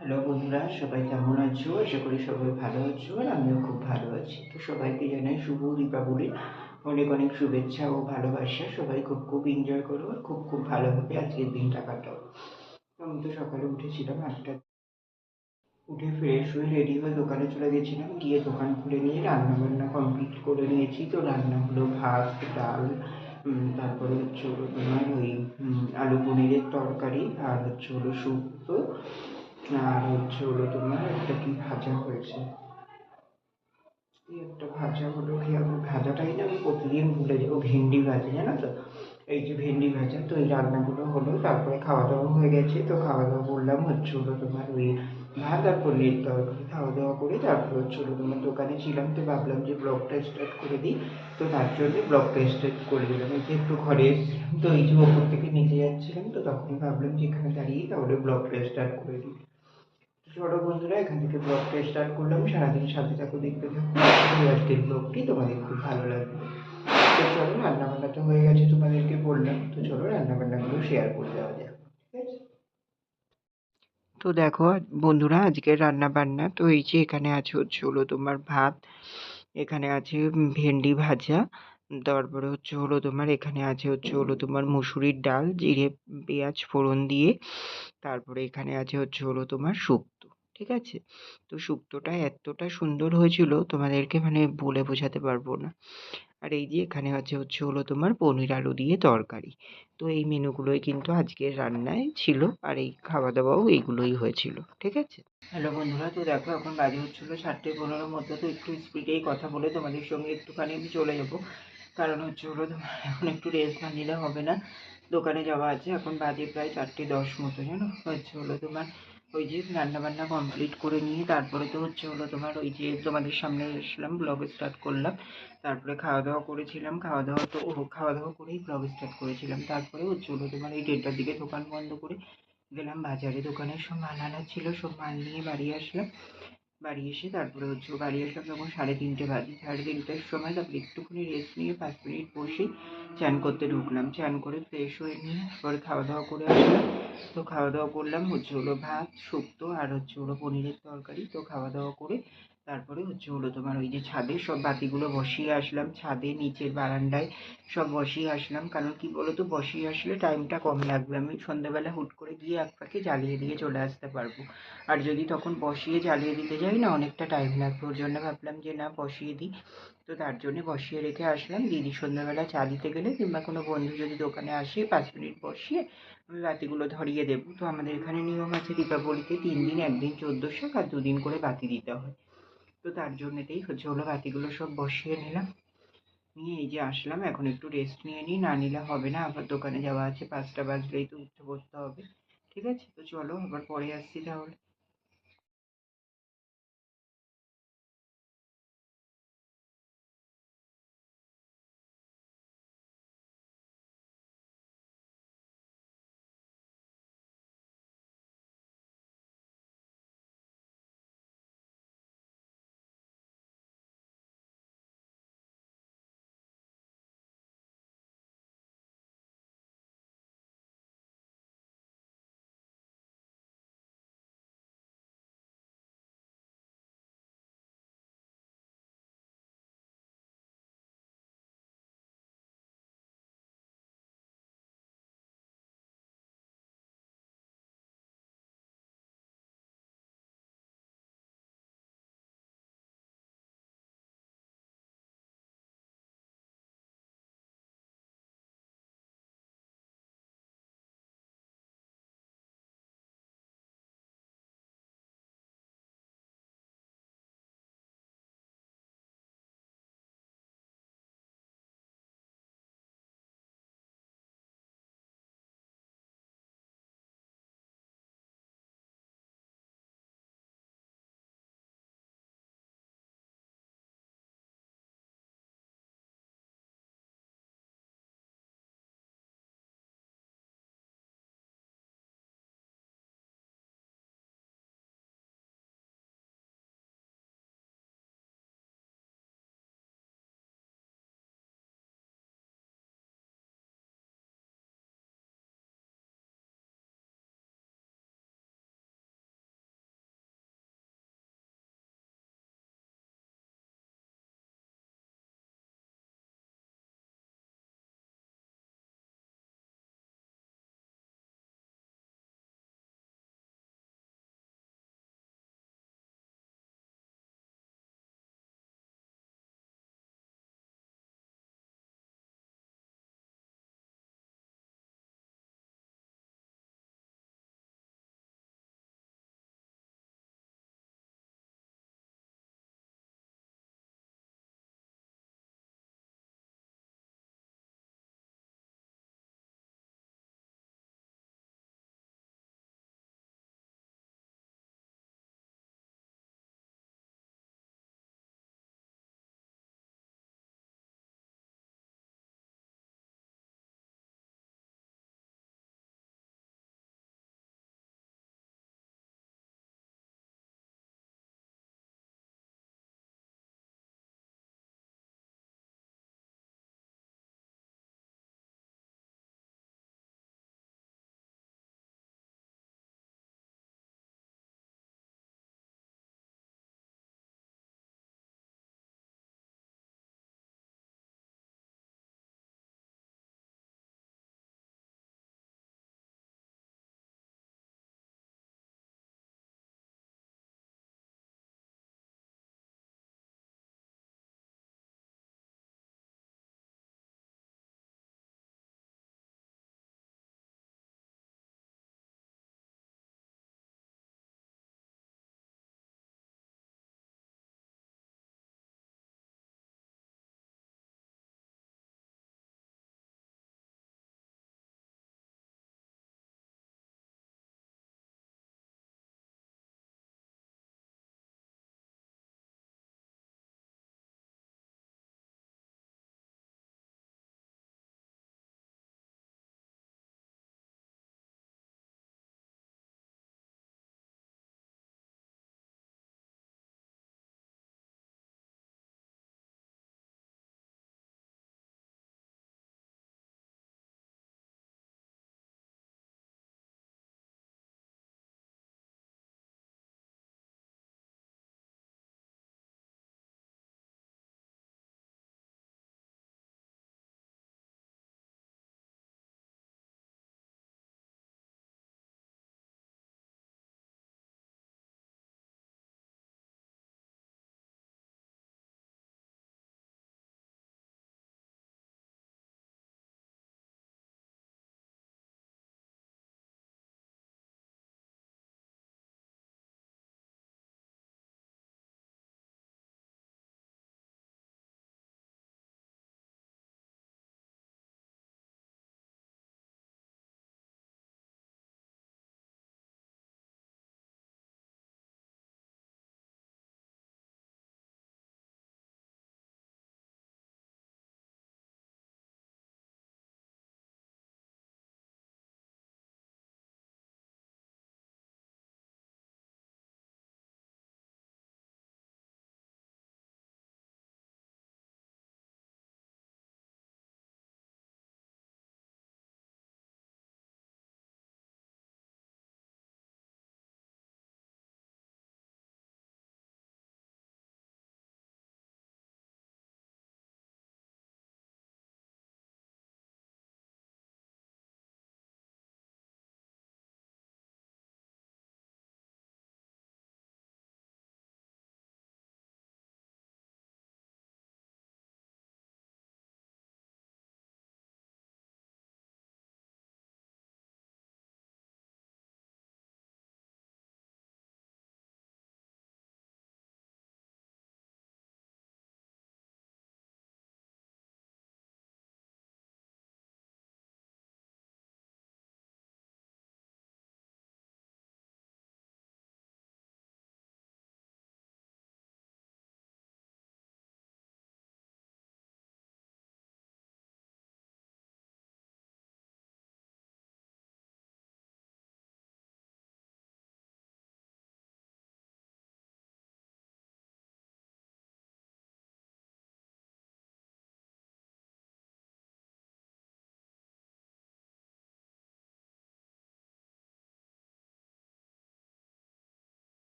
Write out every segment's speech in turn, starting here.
Hello বন্ধুরা, সবাই কেমন আছো? আশা করি সবাই ভালো আছো আর আমিও খুব ভালো আছি। তো সবাইকে জানাই শুভ দীপাবলির অনেক অনেক শুভেচ্ছা ও ভালোবাসা। সবাই খুব খুব এনজয় করো আর খুব খুব ভালোভাবে আজকের দিনটা কাটাও। আমি তো সকালে উঠেছিলাম, আটটা উঠে ফ্রেশ হয়ে রেডি হয়ে দোকানে চলে গেছিলাম। গিয়ে দোকান খুলে নিয়ে রান্না বান্না কমপ্লিট করে নিয়েছি। তো রান্না হলো ভাত, ডাল তারপরে হচ্ছে হলো তোমার ওই আলু পনিরের তরকারি আর হচ্ছে হলো শুক্তো। আর হচ্ছে হলো তোমার, একটা কি ভাজা হয়েছে? একটা ভাজা হলো কি, আমি ভাজাটাই না আমি প্রতিদিন ভুলে যাব, ভেন্ডি ভাজা, জানো তো? এই যে ভেন্ডি ভাজা, তো এই রান্নাগুলো হলো, তারপরে খাওয়া দাওয়া হয়ে গেছে, তো খাওয়া দাওয়া করলাম হচ্ছে হলো তোমার ওই ভাত আর পনির তরকারি খাওয়া দাওয়া করে, তারপরে হচ্ছে হলো তোমার দোকানে ছিলাম, তো ভাবলাম যে ব্লগটা স্টার্ট করে দিই, তো তার জন্য ব্লগটা স্টার্ট করে দিলাম। এই যে একটু ঘরে তো এই যে ওপর থেকে নিচে যাচ্ছিলাম, তো তখন ভাবলাম যে এখানে দাঁড়িয়ে তাহলে ব্লগটা স্টার্ট করে দিই। ছোটো বন্ধুরা, এখান থেকে ব্লগটা স্টার্ট করলাম। সারাদিন সাথে থাকো, দেখতে থাকো। আজকের ব্লগটি তোমাদের খুব ভালো লাগবে। তো চলো, রান্নাবান্না তো হয়ে গেছে তোমাদেরকে বললাম। তো চলো, রান্নাবান্নাগুলো শেয়ার করে দেওয়া যাক তো দেখো, বন্ধুরা, আজকের রান্না বান্না তো এই যে এখানে আছে হচ্ছে হলো তোমার ভাত, এখানে আছে ভেন্ডি ভাজা, তারপরে হচ্ছে হলো তোমার এখানে আছে হচ্ছে হলো তোমার মুসুরির ডাল, জিরে, পেঁয়াজ ফোড়ন দিয়ে, তারপরে এখানে আছে হচ্ছে হলো তোমার শুক্তো। ঠিক আছে? তো শুক্তোটা এতটা সুন্দর হয়েছিল, তোমাদেরকে মানে বলে বোঝাতে পারব না। আর এই যে এখানে আছে হচ্ছে হলো তোমার পনির আলু দিয়ে তরকারি। তো এই মেনুগুলোই কিন্তু আজকের রান্নায় ছিল আর এই খাওয়া দাওয়াও এইগুলোই হয়েছিল, ঠিক আছে? হ্যালো বন্ধুরা, তো দেখো এখন বাজে হচ্ছিল চারটে পনেরোর মধ্যে, তো একটু স্পিডেই কথা বলে তোমাদের সঙ্গে একটুখানি আমি চলে যাব। কারণ হচ্ছে হলো তোমার এখন একটু রেস্ট না নিলে হবে না। দোকানে যাওয়া আছে, এখন বাজে প্রায় চারটে দশ মতো, জানো? হচ্ছে হলো তোমার ওই যে রান্নাবান্না কমপ্লিট করে নিয়ে তারপরে তো হচ্ছে হলো তোমার ওই যে তোমাদের সামনে এসলাম ব্লগ স্টার্ট করলাম। তারপরে খাওয়া দাওয়া করেছিলাম খাওয়া দাওয়া তো খাওয়া দাওয়া করেই ব্লগ স্টার্ট করেছিলাম। তারপরে হচ্ছে হলো তোমার এই দেড়টার দিকে দোকান বন্ধ করে গেলাম। বাজারে দোকানের সব মাল আনা ছিল, সব মাল নিয়ে বাড়ি আসলাম। বাড়ি এসে তারপরে হচ্ছে বাড়ি আসলাম তখন সাড়ে তিনটে বাজে। সাড়ে তিনটের সময় তারপরে একটুখানি রেস্ট নিয়ে পাঁচ মিনিট বসে চান করতে ঢুকলাম। চান করে ফ্রেশ হয়ে নিয়ে তারপরে খাওয়া দাওয়া করে আসলাম। তো খাওয়া দাওয়া করলাম, হচ্ছে হলো ভাত, শুক্তো আর হচ্ছে হলো পনিরের তরকারি। তো খাওয়া দাওয়া করে তারপরে হচ্ছে হলো তোমার ওই যে ছাদে সব বাতিগুলো বসিয়ে আসলাম। ছাদে নিচের বারান্দায় সব বসিয়ে আসলাম। কারণ কি বলো তো বসিয়ে আসলে টাইমটা কম লাগবে। আমি সন্ধ্যাবেলা হুট করে গিয়ে এক ফাঁকে জ্বালিয়ে দিয়ে চলে আসতে পারব। আর যদি তখন বসিয়ে জ্বালিয়ে দিতে যাই না, অনেকটা টাইম লাগবে। ওর জন্য ভাবলাম যে না, বসিয়ে দিই। তো তার জন্যে বসিয়ে রেখে আসলাম। দিদি সন্ধ্যাবেলা চা দিতে গেলে কিংবা কোনো বন্ধু যদি দোকানে আসে, পাঁচ মিনিট বসিয়ে আমি বাতিগুলো ধরিয়ে দেবো। তো আমাদের এখানে নিয়ম আছে, দীপাবলিতে তিন দিন, একদিন চোদ্দ শাক আর দুদিন করে বাতি দিতে হয়। তো তার জন্যেতেই হচ্ছে হলো বাতিগুলো সব বসিয়ে নিলাম। নিয়ে এই যে আসলাম, এখন একটু রেস্ট নিয়ে নিই, না নিলে হবে না, আবার দোকানে যাওয়া আছে, পাঁচটা বাজলেই তো উঠতে বসতে হবে। ঠিক আছে? তো চলো, আবার পরে আসছি তাহলে।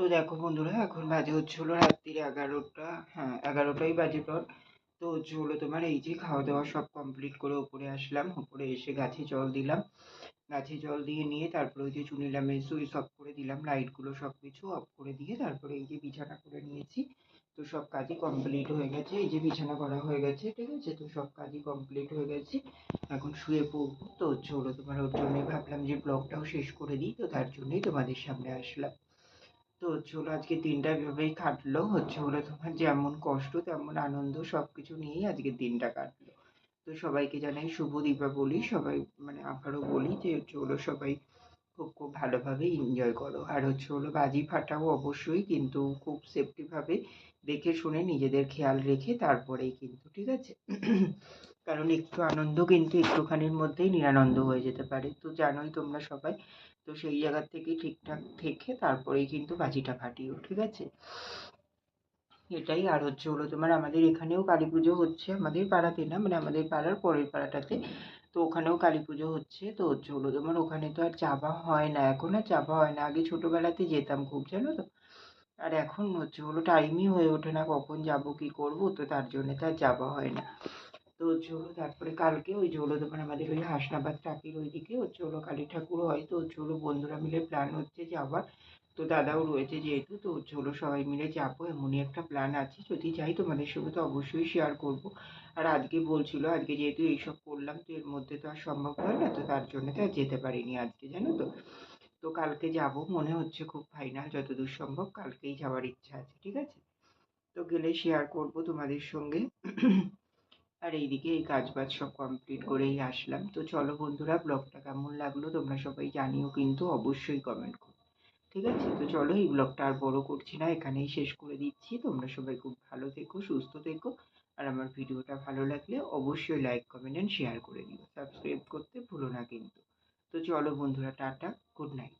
তো দেখো বন্ধুরা, এখন বাজে হচ্ছে হলো রাত্রির এগারোটা। হ্যাঁ এগারোটাই বাজে পর তো হচ্ছে হলো তোমার এই যে খাওয়া দাওয়া সব কমপ্লিট করে উপরে আসলাম উপরে এসে গাছে জল দিলাম। গাছে জল দিয়ে নিয়ে তারপরে ওই যে চুনি লামের সুইচ অফ করে দিলাম, লাইটগুলো সব কিছু অফ করে দিয়ে তারপরে এই যে বিছানা করে নিয়েছি। তো সব কাজই কমপ্লিট হয়ে গেছে, এই যে বিছানা করা হয়ে গেছে, ঠিক আছে? তো সব কাজই কমপ্লিট হয়ে গেছে। এখন শুয়ে পড়ব। তো হলো তোমার ওর জন্যই ভাবলাম যে ব্লগটাও শেষ করে দিই, তো তার জন্যই তোমাদের সামনে আসলাম। তো হচ্ছে হলো আজকে দিনটা এভাবেই কাটলো। হচ্ছে হলো তোমার যেমন কষ্ট, তেমন আনন্দ সব কিছু নিয়েই আজকে দিনটা কাটলো। তো সবাইকে জানাই শুভ দীপাবলি সবাই মানে আবারও বলি যে হচ্ছে হলো সবাই খুব খুব ভালোভাবে এনজয় করো। আর হচ্ছে হলো বাজি ফাটাও অবশ্যই, কিন্তু খুব সেফটিভাবে দেখে শুনে নিজেদের খেয়াল রেখে তারপরেই কিন্তু, ঠিক আছে? কারণ একটু আনন্দ কিন্তু একটুখানির মধ্যেই নিরানন্দ হয়ে যেতে পারে। তো জানোই তোমরা সবাই তো সেই জায়গার থেকে ঠিকঠাক থেকে তারপরেই কিন্তু বাজিটা ফাটিও ঠিক আছে? এটাই আর হচ্ছে হলো তোমার আমাদের এখানেও কালী পুজো হচ্ছে আমাদের পাড়াতে না? মানে আমাদের পাড়ার পরের পাড়াটাতে। তো ওখানেও কালী পুজো হচ্ছে, তো হচ্ছে হলো তোমার ওখানে তো আর যাওয়া হয় না, এখন আর যাওয়া হয় না। আগে ছোটোবেলাতে যেতাম খুব, জানো তো? আর এখন হচ্ছে হলো টাইমই হয়ে ওঠে না, কখন যাব, কি করব? তো তার জন্যে তো আর যাওয়া হয় না। তো হলো তারপরে কালকে ওই যে হলো তোমার আমাদের ওই হাসনাবাদ টাকির ওইদিকে হচ্ছে হলো কালী ঠাকুর হয় তো হলো বন্ধুরা মিলে প্ল্যান হচ্ছে যাওয়ার। তো দাদাও রয়েছে যেহেতু তো হলো সবাই মিলে যাব, এমনই একটা প্ল্যান আছে। যদি যাই তোমাদের সঙ্গে তো অবশ্যই শেয়ার করব। আর আজকে বলছিল, আজকে যেহেতু এইসব করলাম তো এর মধ্যে তো আর সম্ভব হয় না, তো তার জন্য তো আর যেতে পারিনি আজকে, জানো তো। তো কালকে যাব, মনে হচ্ছে খুব ফাইনাল যতদূর সম্ভব কালকেই যাওয়ার ইচ্ছা আছে, ঠিক আছে? তো গেলে শেয়ার করব তোমাদের সঙ্গে। আর এইদিকে এই কাজ বাজ সব কমপ্লিট করেই আসলাম। তো চলো বন্ধুরা ব্লগটা কেমন লাগল তোমরা সবাই জানিও কিন্তু অবশ্যই কমেন্ট করো। ঠিক আছে? তো চলো এই ব্লগটা আর বড় করছি না, এখানেই শেষ করে দিচ্ছি। তোমরা সবাই খুব ভালো থেকো, সুস্থ থেকো। আর আমার ভিডিওটা ভালো লাগলে অবশ্যই লাইক কমেন্ট অ্যান্ড শেয়ার করে দিও। সাবস্ক্রাইব করতে ভুলো না কিন্তু। তো চলো বন্ধুরা, টাটা গুড নাইট